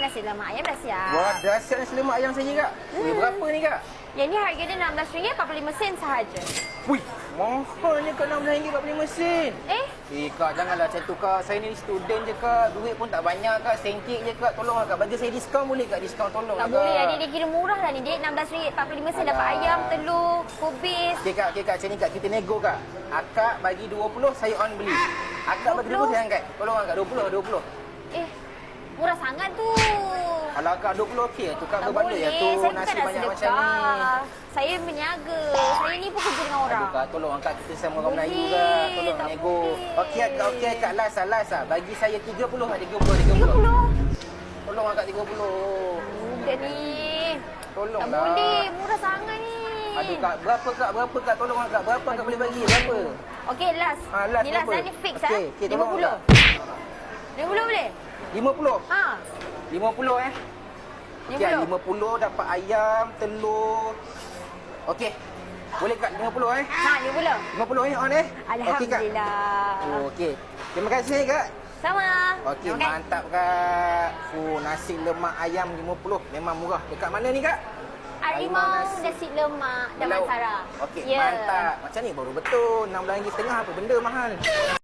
nasi lemak ayam dah siap. Wah, dahsyat nasi lemak ayam saya kak. Weh, berapa ni kak? Yang ni harga dia RM16.45 sen sahaja. Wih, mahalnya kak RM16.45 Eh, Eh kak, janganlah macam tu kak. Saya ni student je kak. Duit pun tak banyak kak. Sengkit je kak. Tolong kak. Bagi saya diskaun boleh kak? Diskaun tolong tak kak. boleh lah. Dia, kira murah lah ni. Dia RM16.45 sen dapat ayam, telur, kubis. Okey kak, okey kak. Macam ni kak. Kita nego kak. Akak bagi 20, saya on beli. Akak bagi 20? 20, saya angkat. Tolong kak. 20, 20. Eh, murah sangat tu. Kalau akak 20 okey. Tu kak Tak berbanding boleh. ya tu. Saya Nasi banyak macam ni. sedekah. Saya berniaga. Saya ni pun kerja dengan orang. Aduh kak, tolong angkat kita sama orang Melayu kak. Tolong tak nego. boleh. Okey kak, okey kak. Last lah, last lah. Bagi saya 30 lah. 30, 30. 30. Tolong angkat 30. Muda ni. Tolong Tak lah. boleh. Murah sangat ni. Aduh kak, berapa kak? Berapa kak? Tolong angkat. Berapa kak boleh bagi? Berapa? Okey, last. Ah, last ni last dah ni fix Okey, ah. okey, tolong 50. angkat. 50 boleh? 50. Ha. 50 eh. Okey, 50. 50 dapat ayam, telur. Okey. Boleh kat 50 eh? Ha, 50. 50 eh on eh? Okey kak. Alhamdulillah. Oh, Okey. Terima kasih kak. Sama. Okey, Makan. mantap kak. Fuh, nasi lemak ayam 50. Memang murah. Dekat mana ni kak? Harimau nasi. nasi lemak. Damansara. Okey, Ya. mantap. Macam ni baru betul. RM16.5 apa benda mahal.